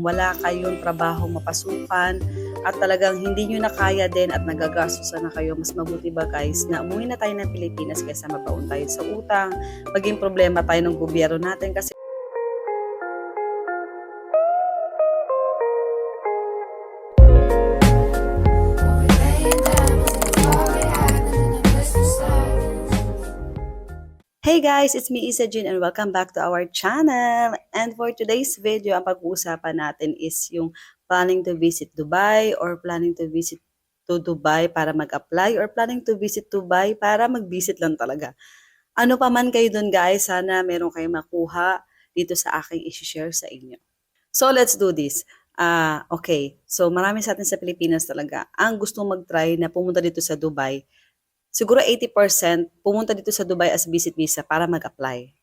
wala kayong trabaho mapasukan at talagang hindi nyo na kaya din at nagagastusan na kayo, mas mabuti ba guys na umuwi na tayo ng Pilipinas kaysa mabaon tayo sa utang, maging problema tayo ng gobyerno natin kasi Hey guys, it's me Isa Jin and welcome back to our channel. And for today's video, ang pag-uusapan natin is yung planning to visit Dubai or planning to visit to Dubai para mag-apply or planning to visit Dubai para mag-visit lang talaga. Ano pa man kayo dun guys, sana meron kayong makuha dito sa aking isi-share sa inyo. So let's do this. Ah, okay. So marami sa atin sa Pilipinas talaga ang gusto mag-try na pumunta dito sa Dubai siguro 80% pumunta dito sa Dubai as visit visa para mag-apply.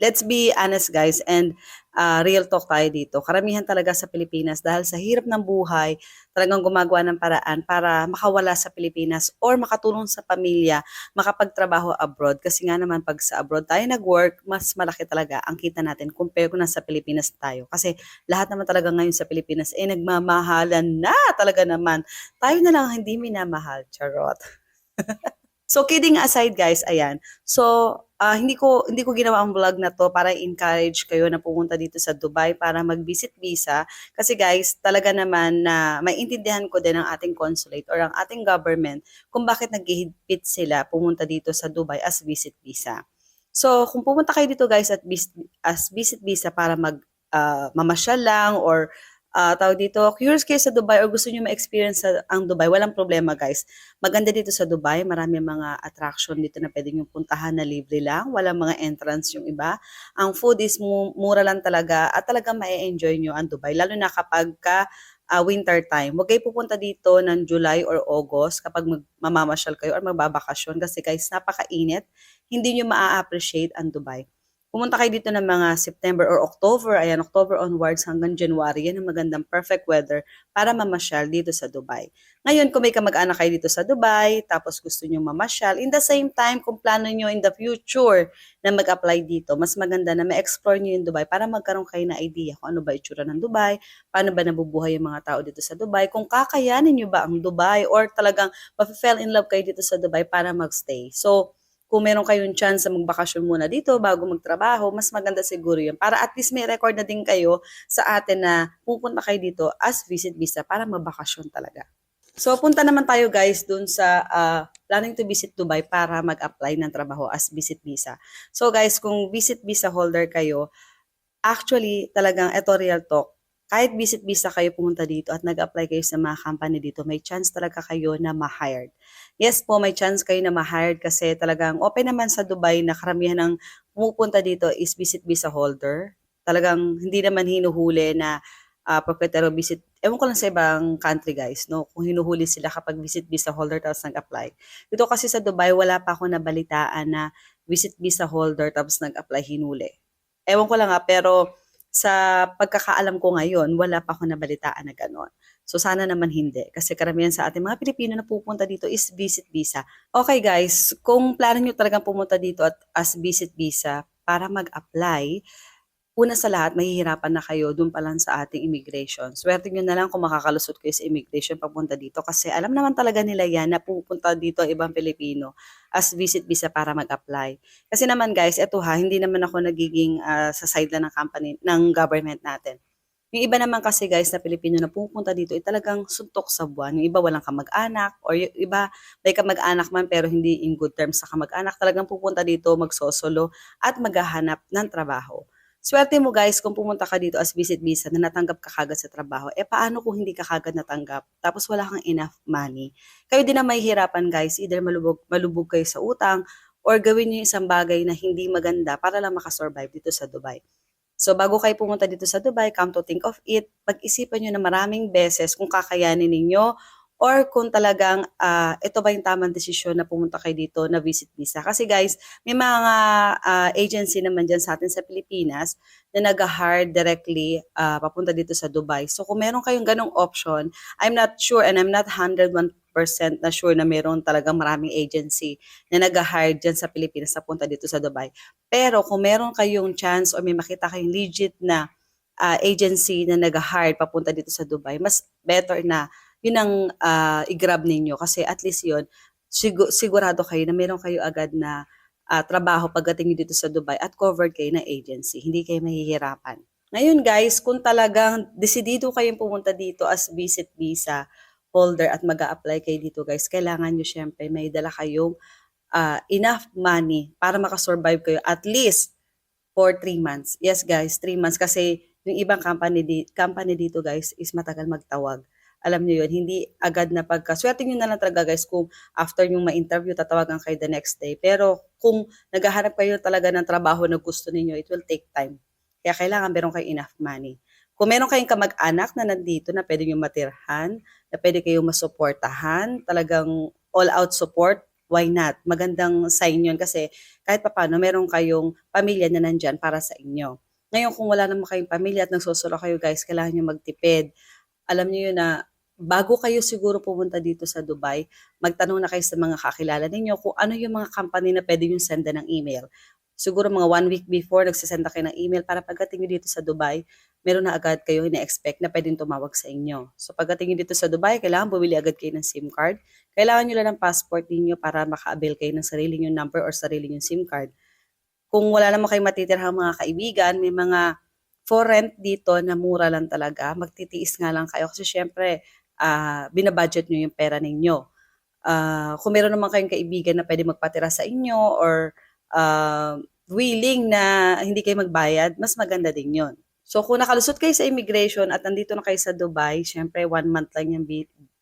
Let's be honest guys and uh, real talk tayo dito. Karamihan talaga sa Pilipinas dahil sa hirap ng buhay, talagang gumagawa ng paraan para makawala sa Pilipinas or makatulong sa pamilya, makapagtrabaho abroad. Kasi nga naman pag sa abroad tayo nag-work, mas malaki talaga ang kita natin compare kung nasa Pilipinas tayo. Kasi lahat naman talaga ngayon sa Pilipinas eh nagmamahalan na talaga naman. Tayo na lang hindi minamahal. Charot. so kidding aside guys, ayan. So ah, hindi ko hindi ko ginawa ang vlog na to para encourage kayo na pumunta dito sa Dubai para mag-visit visa kasi guys, talaga naman na maintindihan ko din ang ating consulate or ang ating government kung bakit naghihigpit sila pumunta dito sa Dubai as visit visa. So, kung pumunta kayo dito guys at as visit visa para mag ah, mamasyal lang or ah, tawag dito, curious kayo sa Dubai or gusto niyo ma-experience sa, ang Dubai, walang problema guys. Maganda dito sa Dubai, marami mga attraction dito na pwede nyo puntahan na libre lang, walang mga entrance yung iba. Ang food is mu- mura lang talaga at talagang ma-enjoy nyo ang Dubai, lalo na kapag ka ah, winter time. Huwag kayo pupunta dito ng July or August kapag mag- mamamasyal kayo or magbabakasyon kasi guys, napakainit. Hindi nyo maa-appreciate ang Dubai pumunta kayo dito ng mga September or October, ayan, October onwards hanggang January, yan ang magandang perfect weather para mamasyal dito sa Dubai. Ngayon, kung may kamag-anak kayo dito sa Dubai, tapos gusto nyo mamasyal, in the same time, kung plano nyo in the future na mag-apply dito, mas maganda na ma-explore nyo yung Dubai para magkaroon kayo na idea kung ano ba itsura ng Dubai, paano ba nabubuhay yung mga tao dito sa Dubai, kung kakayanin nyo ba ang Dubai or talagang ma-fell in love kayo dito sa Dubai para magstay. So, kung meron kayong chance na magbakasyon muna dito bago magtrabaho, mas maganda siguro yun. Para at least may record na din kayo sa atin na pupunta kayo dito as visit visa para mabakasyon talaga. So, punta naman tayo guys dun sa uh, planning to visit Dubai para mag-apply ng trabaho as visit visa. So guys, kung visit visa holder kayo, actually talagang eto real talk, kahit visit visa kayo pumunta dito at nag-apply kayo sa mga company dito, may chance talaga kayo na ma-hired. Yes po, may chance kayo na ma-hired kasi talagang open naman sa Dubai na karamihan ng pumupunta dito is visit visa holder. Talagang hindi naman hinuhuli na uh, proprietary visit. Ewan ko lang sa ibang country guys, no? Kung hinuhuli sila kapag visit visa holder tapos nag-apply. Dito kasi sa Dubai, wala pa ako nabalitaan na visit visa holder tapos nag-apply hinuli. Ewan ko lang nga, pero sa pagkakaalam ko ngayon, wala pa ako nabalitaan na gano'n. So sana naman hindi kasi karamihan sa ating mga Pilipino na pupunta dito is visit visa. Okay guys, kung plano nyo talagang pumunta dito at as visit visa para mag-apply, una sa lahat, mahihirapan na kayo dun pa lang sa ating immigration. Swerte nyo na lang kung makakalusot kayo sa immigration papunta dito kasi alam naman talaga nila yan na pupunta dito ang ibang Pilipino as visit visa para mag-apply. Kasi naman guys, eto ha, hindi naman ako nagiging uh, sa side lang ng company, ng government natin yung iba naman kasi guys na Pilipino na pupunta dito ay talagang suntok sa buwan. Yung iba walang kamag-anak or yung iba may kamag-anak man pero hindi in good terms sa kamag-anak. Talagang pupunta dito magsosolo at maghahanap ng trabaho. Swerte mo guys kung pumunta ka dito as visit visa na natanggap ka kagad sa trabaho. Eh paano kung hindi ka kagad natanggap tapos wala kang enough money? Kayo din na mahihirapan guys, either malubog, malubog kayo sa utang or gawin niyo isang bagay na hindi maganda para lang makasurvive dito sa Dubai. So bago kayo pumunta dito sa Dubai, come to think of it, pag-isipan nyo na maraming beses kung kakayanin ninyo or kung talagang uh, ito ba yung tamang desisyon na pumunta kayo dito na visit visa. Kasi guys, may mga uh, agency naman dyan sa atin sa Pilipinas na nag-hire directly uh, papunta dito sa Dubai. So kung meron kayong ganong option, I'm not sure and I'm not 101% na sure na meron talagang maraming agency na nag-hire dyan sa Pilipinas na punta dito sa Dubai. Pero kung meron kayong chance or may makita kayong legit na ah, agency na nag-hire papunta dito sa Dubai, mas better na yun ang ah, i-grab ninyo kasi at least yun, sigu- sigurado kayo na meron kayo agad na ah, trabaho pagdating nyo dito sa Dubai at covered kayo ng agency. Hindi kayo mahihirapan. Ngayon guys, kung talagang desidido kayong pumunta dito as visit visa holder at mag apply kayo dito guys, kailangan nyo syempre may dala kayong ah, enough money para makasurvive kayo at least for 3 months. Yes guys, 3 months kasi yung ibang company, di, company dito guys is matagal magtawag. Alam nyo yun, hindi agad na pagka, swerte nyo na lang talaga guys kung after yung ma-interview, tatawagan kayo the next day. Pero kung naghahanap kayo talaga ng trabaho na gusto ninyo, it will take time. Kaya kailangan meron kayo enough money. Kung meron kayong kamag-anak na nandito na pwede nyo matirhan, na pwede kayong masuportahan, talagang all-out support, why not? Magandang sign yun kasi kahit papano meron kayong pamilya na nandyan para sa inyo. Ngayon, kung wala naman kayong pamilya at nagsusolo kayo guys, kailangan nyo magtipid. Alam niyo yun na bago kayo siguro pumunta dito sa Dubai, magtanong na kayo sa mga kakilala ninyo kung ano yung mga company na pwede yung senda ng email. Siguro mga one week before, nagsasenda kayo ng email para pagdating nyo dito sa Dubai, meron na agad kayo ina-expect na pwedeng tumawag sa inyo. So pagdating nyo dito sa Dubai, kailangan bumili agad kayo ng SIM card. Kailangan nyo lang ng passport ninyo para maka-avail kayo ng sarili nyo number or sarili nyo SIM card. Kung wala naman kayo matitirhang mga kaibigan, may mga for rent dito na mura lang talaga. Magtitiis nga lang kayo kasi syempre, ah, binabudget nyo yung pera ninyo. Ah, kung meron naman kayong kaibigan na pwede magpatira sa inyo or ah, willing na hindi kayo magbayad, mas maganda din yon. So kung nakalusot kayo sa immigration at nandito na kayo sa Dubai, syempre one month lang yung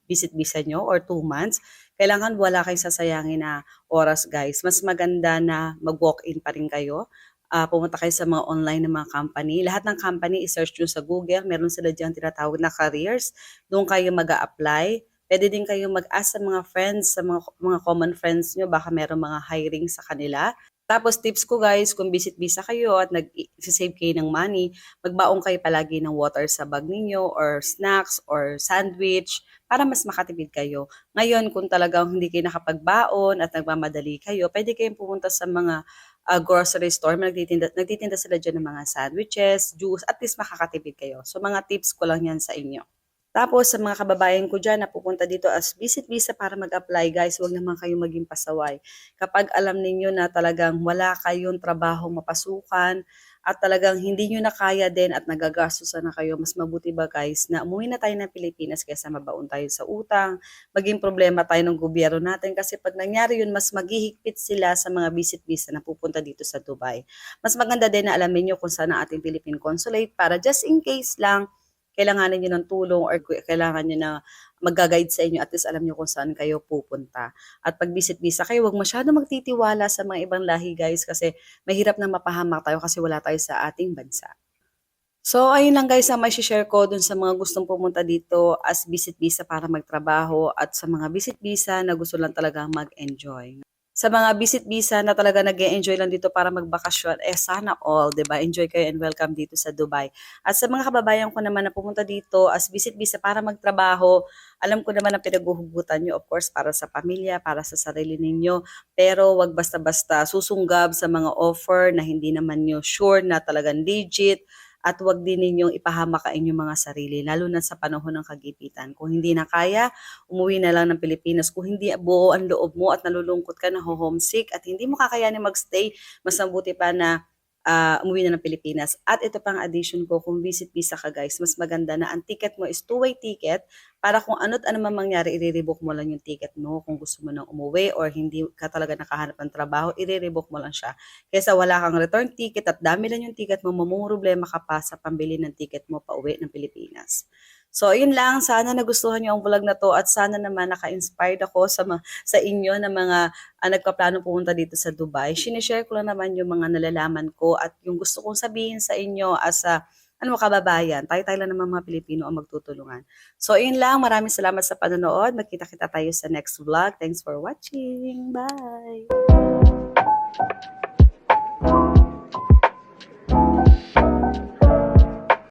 visit visa nyo or two months, kailangan wala kayong sasayangin na oras guys. Mas maganda na mag-walk-in pa rin kayo. Ah, pumunta kayo sa mga online na mga company. Lahat ng company, i-search nyo sa Google. Meron sila dyan tinatawag na careers. Doon kayo mag apply Pwede din kayo mag-ask sa mga friends, sa mga, mga common friends nyo. Baka meron mga hiring sa kanila. Tapos tips ko guys, kung visit visa kayo at nag-save kayo ng money, magbaong kayo palagi ng water sa bag ninyo or snacks or sandwich para mas makatipid kayo. Ngayon, kung talagang hindi kayo nakapagbaon at nagmamadali kayo, pwede kayong pumunta sa mga ah, grocery store, nagtitinda, nagtitinda sila dyan ng mga sandwiches, juice, at least makakatipid kayo. So mga tips ko lang yan sa inyo. Tapos sa mga kababayan ko dyan na pupunta dito as visit visa para mag-apply guys, huwag naman kayong maging pasaway. Kapag alam ninyo na talagang wala kayong trabaho mapasukan at talagang hindi nyo na kaya din at nagagastos na kayo, mas mabuti ba guys na umuwi na tayo ng Pilipinas kaysa mabaon tayo sa utang, maging problema tayo ng gobyerno natin kasi pag nangyari yun, mas maghihigpit sila sa mga visit visa na pupunta dito sa Dubai. Mas maganda din na alamin nyo kung saan ang ating Philippine Consulate para just in case lang kailanganin nyo ng tulong or kailangan nyo na mag-guide sa inyo at least alam nyo kung saan kayo pupunta. At pag visit visa kayo, huwag masyado magtitiwala sa mga ibang lahi guys kasi mahirap na mapahamak tayo kasi wala tayo sa ating bansa. So, ayun lang guys ang may share ko dun sa mga gustong pumunta dito as visit visa para magtrabaho at sa mga visit visa na gusto lang talaga mag-enjoy sa mga visit visa na talaga nag enjoy lang dito para magbakasyon, eh sana all, ba? Enjoy kayo and welcome dito sa Dubai. At sa mga kababayan ko naman na pumunta dito as visit visa para magtrabaho, alam ko naman ang pinaghuhugutan nyo, of course, para sa pamilya, para sa sarili ninyo. Pero wag basta-basta susunggab sa mga offer na hindi naman nyo sure na talagang legit at wag din ninyong ipahamak ang inyong mga sarili, lalo na sa panahon ng kagipitan. Kung hindi na kaya, umuwi na lang ng Pilipinas. Kung hindi buo ang loob mo at nalulungkot ka na homesick at hindi mo kakayanin magstay, mas mabuti pa na uh, umuwi na ng Pilipinas. At ito pang addition ko, kung visit visa ka guys, mas maganda na ang ticket mo is two-way ticket para kung ano't ano man mangyari, i-rebook mo lang yung ticket mo. Kung gusto mo nang umuwi or hindi ka talaga nakahanap ng trabaho, i-rebook mo lang siya. Kaysa wala kang return ticket at dami lang yung ticket mo, mamumroblema ka pa sa pambili ng ticket mo pa uwi ng Pilipinas. So, yun lang. Sana nagustuhan niyo ang vlog na to at sana naman naka-inspired ako sa, sa inyo na mga uh, nagpaplano pumunta dito sa Dubai. Sinishare ko lang naman yung mga nalalaman ko at yung gusto kong sabihin sa inyo as a ano kababayan. Tayo-tayo lang naman mga Pilipino ang magtutulungan. So, yun lang. Maraming salamat sa panonood. Magkita-kita tayo sa next vlog. Thanks for watching. Bye!